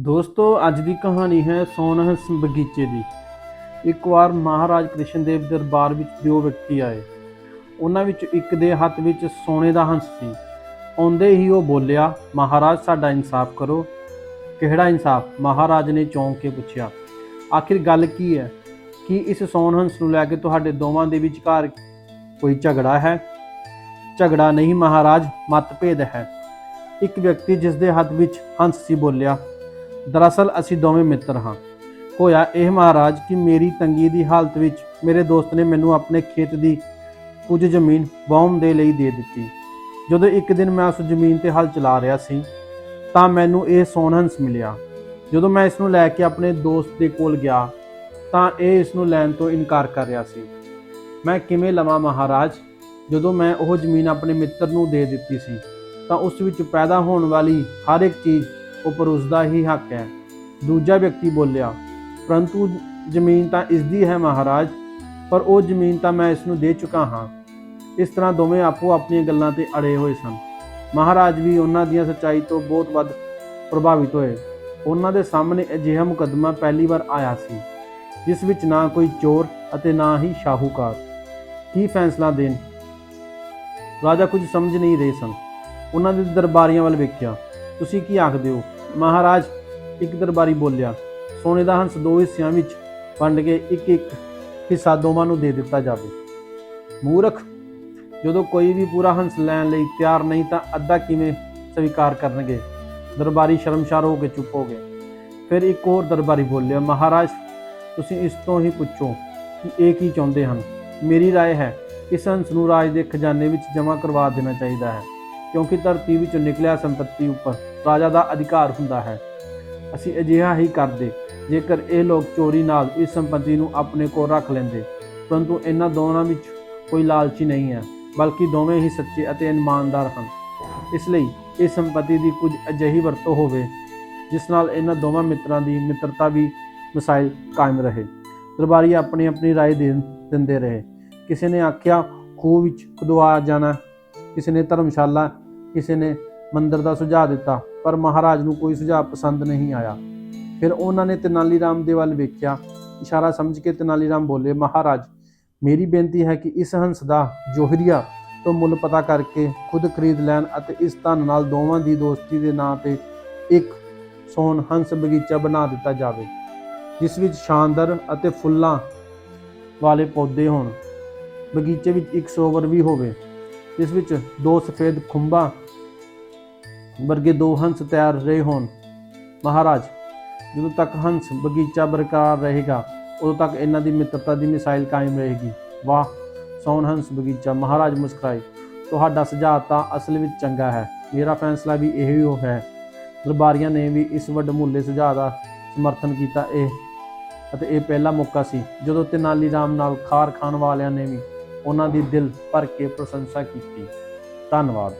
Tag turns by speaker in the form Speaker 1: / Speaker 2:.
Speaker 1: ਦੋਸਤੋ, ਅੱਜ ਦੀ ਕਹਾਣੀ ਹੈ ਸੋਨਹੰਸ ਬਗੀਚੇ ਦੀ। ਇੱਕ ਵਾਰ ਮਹਾਰਾਜ ਕ੍ਰਿਸ਼ਨ ਦੇਵ ਦਰਬਾਰ ਵਿੱਚ ਦੋ ਵਿਅਕਤੀ ਆਏ। ਉਹਨਾਂ ਵਿੱਚ ਇੱਕ ਦੇ ਹੱਥ ਵਿੱਚ ਸੋਨੇ ਦਾ ਹੰਸ ਸੀ। ਆਉਂਦੇ ਹੀ ਉਹ ਬੋਲਿਆ, ਮਹਾਰਾਜ, ਸਾਡਾ ਇਨਸਾਫ ਕਰੋ। ਕਿਹੜਾ ਇਨਸਾਫ? ਮਹਾਰਾਜ ਨੇ ਚੌਂਕ ਕੇ ਪੁੱਛਿਆ। ਆਖਿਰ ਗੱਲ ਕੀ ਹੈ? ਕਿ ਇਸ ਸੋਨਹੰਸ ਨੂੰ ਲੈ ਕੇ ਤੁਹਾਡੇ ਦੋਵਾਂ ਦੇ ਵਿਚਕਾਰ ਕੋਈ ਝਗੜਾ ਹੈ? ਝਗੜਾ ਨਹੀਂ, ਮਹਾਰਾਜ, ਮਤਭੇਦ ਹੈ। ਇੱਕ ਵਿਅਕਤੀ ਜਿਸ ਦੇ ਹੱਥ ਵਿੱਚ ਹੰਸ ਸੀ ਬੋਲਿਆ ਦਰਅਸਲ ਅਸੀਂ ਦੋਵੇਂ ਮਿੱਤਰ ਹਾਂ। ਹੋਇਆ ਇਹ ਮਹਾਰਾਜ ਕਿ ਮੇਰੀ ਤੰਗੀ ਦੀ ਹਾਲਤ ਵਿੱਚ ਮੇਰੇ ਦੋਸਤ ਨੇ ਮੈਨੂੰ ਆਪਣੇ ਖੇਤ ਦੀ ਕੁਝ ਜ਼ਮੀਨ ਵਾਹੁਣ ਦੇ ਲਈ ਦੇ ਦਿੱਤੀ। ਜਦੋਂ ਇੱਕ ਦਿਨ ਮੈਂ ਉਸ ਜ਼ਮੀਨ ਤੇ ਹਲ ਚਲਾ ਰਿਹਾ ਸੀ, ਤਾਂ ਮੈਨੂੰ ਇਹ ਸੋਨਹੰਸ ਮਿਲਿਆ। ਜਦੋਂ ਮੈਂ ਇਸ ਨੂੰ ਲੈ ਕੇ ਆਪਣੇ ਦੋਸਤ ਦੇ ਕੋਲ ਗਿਆ, ਤਾਂ ਇਹ ਇਸ ਨੂੰ ਲੈਣ ਤੋਂ ਇਨਕਾਰ ਕਰ ਰਿਹਾ ਸੀ। ਮੈਂ ਕਿਵੇਂ ਲਵਾਂ ਮਹਾਰਾਜ? ਜਦੋਂ ਮੈਂ ਉਹ ਜ਼ਮੀਨ ਆਪਣੇ ਮਿੱਤਰ ਨੂੰ ਦੇ ਦਿੱਤੀ ਸੀ, ਤਾਂ ਉਸ ਵਿੱਚ ਪੈਦਾ ਹੋਣ ਵਾਲੀ ਹਰ ਇੱਕ ਚੀਜ਼ ਉਹ ਉਸ ਦਾ ਹੀ ਹੱਕ ਹੈ। ਦੂਜਾ ਵਿਅਕਤੀ ਬੋਲਿਆ, ਪਰੰਤੂ ਜ਼ਮੀਨ ਤਾਂ ਇਸ ਦੀ ਹੈ ਮਹਾਰਾਜ, ਪਰ ਉਹ ਜ਼ਮੀਨ ਤਾਂ ਮੈਂ ਇਸ ਨੂੰ ਦੇ ਚੁੱਕਾ ਹਾਂ। ਇਸ ਤਰ੍ਹਾਂ ਦੋਵੇਂ ਆਪੋ ਆਪਣੀਆਂ ਗੱਲਾਂ ਤੇ ਅੜੇ ਹੋਏ ਸਨ। ਮਹਾਰਾਜ ਵੀ ਉਹਨਾਂ ਦੀਆਂ ਸੱਚਾਈ ਤੋਂ ਬਹੁਤ ਵੱਧ ਪ੍ਰਭਾਵਿਤ ਹੋਏ। ਉਹਨਾਂ ਦੇ ਸਾਹਮਣੇ ਅਜਿਹਾ ਮੁਕੱਦਮਾ ਪਹਿਲੀ ਵਾਰ ਆਇਆ ਸੀ, ਜਿਸ ਵਿੱਚ ਨਾ ਕੋਈ ਚੋਰ ਅਤੇ ਨਾ ਹੀ ਸ਼ਾਹੂਕਾਰ। ਕੀ ਫੈਸਲਾ ਦੇਣ? ਰਾਜਾ ਕੁਝ ਸਮਝ ਨਹੀਂ ਰਹੇ ਸਨ। ਉਹਨਾਂ ਦੇ ਦਰਬਾਰੀਆਂ ਵੱਲ ਵੇਖਿਆ, ਤੁਸੀਂ ਕੀ ਆਖਦੇ ਹੋ? ਮਹਾਰਾਜ ਇੱਕ ਦਰਬਾਰੀ ਬੋਲਿਆ ਸੋਨੇ ਦਾ ਹੰਸ ਦੋ ਹਿੱਸਿਆਂ ਵਿੱਚ ਵੰਡ ਕੇ ਇੱਕ ਇੱਕ ਹਿੱਸਾ ਦੋਵਾਂ ਨੂੰ ਦੇ ਦਿੱਤਾ ਜਾਵੇ ਮੂਰਖ ਜਦੋਂ ਕੋਈ ਵੀ ਪੂਰਾ ਹੰਸ ਲੈਣ ਲਈ ਤਿਆਰ ਨਹੀਂ ਤਾਂ ਅੱਧਾ ਕਿਵੇਂ ਸਵੀਕਾਰ ਕਰਨਗੇ ਦਰਬਾਰੀ ਸ਼ਰਮਸ਼ਾਰ ਹੋ ਕੇ ਚੁੱਪ ਹੋ ਗਏ ਫਿਰ ਇੱਕ ਹੋਰ ਦਰਬਾਰੀ ਬੋਲਿਆ ਮਹਾਰਾਜ ਤੁਸੀਂ ਇਸ ਤੋਂ ਹੀ ਪੁੱਛੋ ਕਿ ਇਹ ਕੀ ਚਾਹੁੰਦੇ ਹਨ ਮੇਰੀ رائے ਹੈ ਇਸ ਹੰਸ ਨੂੰ ਰਾਜ ਦੇ ਖਜ਼ਾਨੇ ਵਿੱਚ ਜਮ੍ਹਾਂ ਕਰਵਾ ਦੇਣਾ ਚਾਹੀਦਾ ਹੈ ਕਿਉਂਕਿ ਧਰਤੀ ਵਿੱਚੋਂ ਨਿਕਲਿਆ ਸੰਪਤੀ ਉੱਪਰ ਰਾਜਾ ਦਾ ਅਧਿਕਾਰ ਹੁੰਦਾ ਹੈ ਅਸੀਂ ਅਜਿਹਾ ਹੀ ਕਰਦੇ ਜੇਕਰ ਇਹ ਲੋਕ ਚੋਰੀ ਨਾਲ ਇਸ ਸੰਪਤੀ ਨੂੰ ਆਪਣੇ ਕੋਲ ਰੱਖ ਲੈਂਦੇ ਪਰੰਤੂ ਇਹਨਾਂ ਦੋਵਾਂ ਵਿੱਚ ਕੋਈ ਲਾਲਚੀ ਨਹੀਂ ਹੈ ਬਲਕਿ ਦੋਵੇਂ ਹੀ ਸੱਚੇ ਅਤੇ ਇਮਾਨਦਾਰ ਹਨ ਇਸ ਲਈ ਇਸ ਸੰਪਤੀ ਦੀ ਕੁਝ ਅਜਿਹੀ ਵਰਤੋਂ ਹੋਵੇ ਜਿਸ ਨਾਲ ਇਹਨਾਂ ਦੋਵਾਂ ਮਿੱਤਰਾਂ ਦੀ ਮਿੱਤਰਤਾ ਵੀ ਮਸਾਇਲ ਕਾਇਮ ਰਹੇ ਦਰਬਾਰੀ ਆਪਣੀ ਆਪਣੀ رائے ਦੇ ਦਿੰਦੇ ਰਹੇ ਕਿਸੇ ਨੇ ਆਖਿਆ ਖੂਹ ਵਿੱਚ ਖੁਦਵਾ ਜਾਣਾ ਕਿਸੇ ਨੇ ਧਰਮਸ਼ਾਲਾ ਕਿਸੇ ਨੇ ਮੰਦਰ ਦਾ ਸੁਝਾਅ ਦਿੱਤਾ, ਪਰ ਮਹਾਰਾਜ ਨੂੰ ਕੋਈ ਸੁਝਾਅ ਪਸੰਦ ਨਹੀਂ ਆਇਆ। ਫਿਰ ਉਹਨਾਂ ਨੇ ਤੇਨਾਲੀ ਰਾਮ ਦੇ ਵੱਲ ਵੇਖਿਆ। ਇਸ਼ਾਰਾ ਸਮਝ ਕੇ ਤੇਨਾਲੀ ਰਾਮ ਬੋਲੇ, ਮਹਾਰਾਜ, ਮੇਰੀ ਬੇਨਤੀ ਹੈ ਕਿ ਇਸ ਹੰਸ ਦਾ ਜੋਹਰੀਆ ਤੋਂ ਮੁੱਲ ਪਤਾ ਕਰਕੇ ਖੁਦ ਖਰੀਦ ਲੈਣ ਅਤੇ ਇਸ ਧਨ ਨਾਲ ਦੋਵਾਂ ਦੀ ਦੋਸਤੀ ਦੇ ਨਾਂ ਤੇ ਇੱਕ ਸੋਨ ਹੰਸ ਬਗੀਚਾ ਬਣਾ ਦਿੱਤਾ ਜਾਵੇ, ਜਿਸ ਵਿੱਚ ਸ਼ਾਨਦਾਰ ਅਤੇ ਫੁੱਲਾਂ ਵਾਲੇ ਪੌਦੇ ਹੋਣ। ਬਗੀਚੇ ਵਿੱਚ ਇੱਕ ਸਰੋਵਰ ਵੀ ਹੋਵੇ, ਜਿਸ ਵਿੱਚ ਦੋ ਸਫੇਦ ਖੁੰਬਾਂ ਵਰਗੇ ਦੋ ਹੰਸ ਤਿਆਰ ਰਹੇ ਹੋਣ। ਮਹਾਰਾਜ, ਜਦੋਂ ਤੱਕ ਹੰਸ ਬਗੀਚਾ ਬਰਕਰਾਰ ਰਹੇਗਾ, ਉਦੋਂ ਤੱਕ ਇਹਨਾਂ ਦੀ ਮਿੱਤਰਤਾ ਦੀ ਮਿਸਾਈਲ ਕਾਇਮ ਰਹੇਗੀ। ਵਾਹ, ਸੌਣ ਹੰਸ ਬਗੀਚਾ। ਮਹਾਰਾਜ ਮੁਸਕਰਾਏ, ਤੁਹਾਡਾ ਸੁਝਾਅ ਤਾਂ ਅਸਲ ਵਿੱਚ ਚੰਗਾ ਹੈ। ਮੇਰਾ ਫੈਸਲਾ ਵੀ ਇਹੋ ਹੈ। ਦਰਬਾਰੀਆਂ ਨੇ ਵੀ ਇਸ ਵੱਡਮੁੱਲੇ ਸੁਝਾਅ ਦਾ ਸਮਰਥਨ ਕੀਤਾ। ਇਹ ਅਤੇ ਇਹ ਪਹਿਲਾ ਮੌਕਾ ਸੀ, ਜਦੋਂ ਤੇਨਾਲੀ ਰਾਮ ਨਾਲ ਖਾਰ ਖਾਣ ਵਾਲਿਆਂ ਨੇ ਵੀ ਉਹਨਾਂ ਦੀ ਦਿਲ ਭਰ ਕੇ ਪ੍ਰਸ਼ੰਸਾ ਕੀਤੀ। ਧੰਨਵਾਦ।